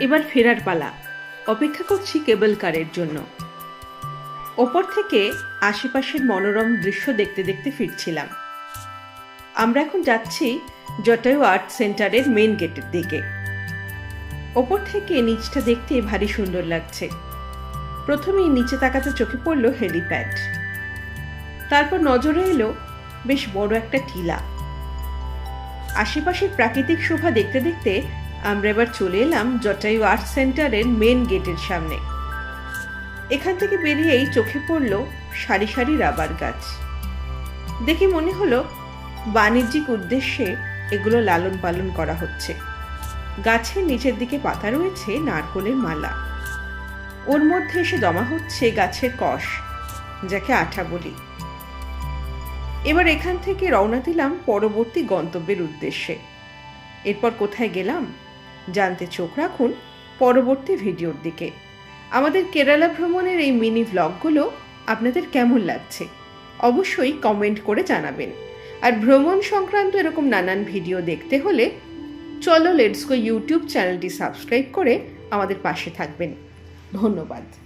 এবার ফেরার পালা। অপেক্ষা করছি কেবল কারের জন্য। ওপর থেকে আশেপাশের মনোরম দৃশ্য দেখতে দেখতে ফিরছিলাম। আমরা এখন যাচ্ছি জটায়ু আর্ট সেন্টারের মেন গেটের দিকে। ওপর থেকে নিচটা দেখতে ভারী সুন্দর লাগছে। প্রথমেই নিচে তাকাতে চোখে পড়ল হেলিপ্যাড তারপর নজরে এলো বেশ বড় একটা টিলা। আশেপাশের প্রাকৃতিক শোভা দেখতে দেখতে আমরা এবার চলে এলাম জটায়ু আর্ট সেন্টারের মেন গেটের সামনে। এখান থেকে বেরিয়েই চোখে পড়ল সারি সারি রাবার গাছ। দেখে মনে হলো বাণিজ্যিক উদ্দেশ্যে এগুলো লালন পালন করা হচ্ছে। গাছের নিচের দিকে পাতা রয়েছে নারকোলের মালা। ওর মধ্যে এসে জমা হচ্ছে গাছের কষ, যাকে আঠা বলি। এবার এখান থেকে রওনা দিলাম পরবর্তী গন্তব্যের উদ্দেশ্যে। এরপর কোথায় গেলাম? জানতে চোখ রাখুন পরবর্তী ভিডিওর দিকে। আমাদের কেরালা ভ্রমণের এই মিনি ভ্লগগুলো আপনাদের কেমন লাগছে? অবশ্যই কমেন্ট করে জানাবেন। আর ভ্রমণ সংক্রান্ত এরকম নানান ভিডিও দেখতে হলে চলো লেটস গো ইউটিউব চ্যানেলটি সাবস্ক্রাইব করে আমাদের পাশে থাকবেন। ধন্যবাদ।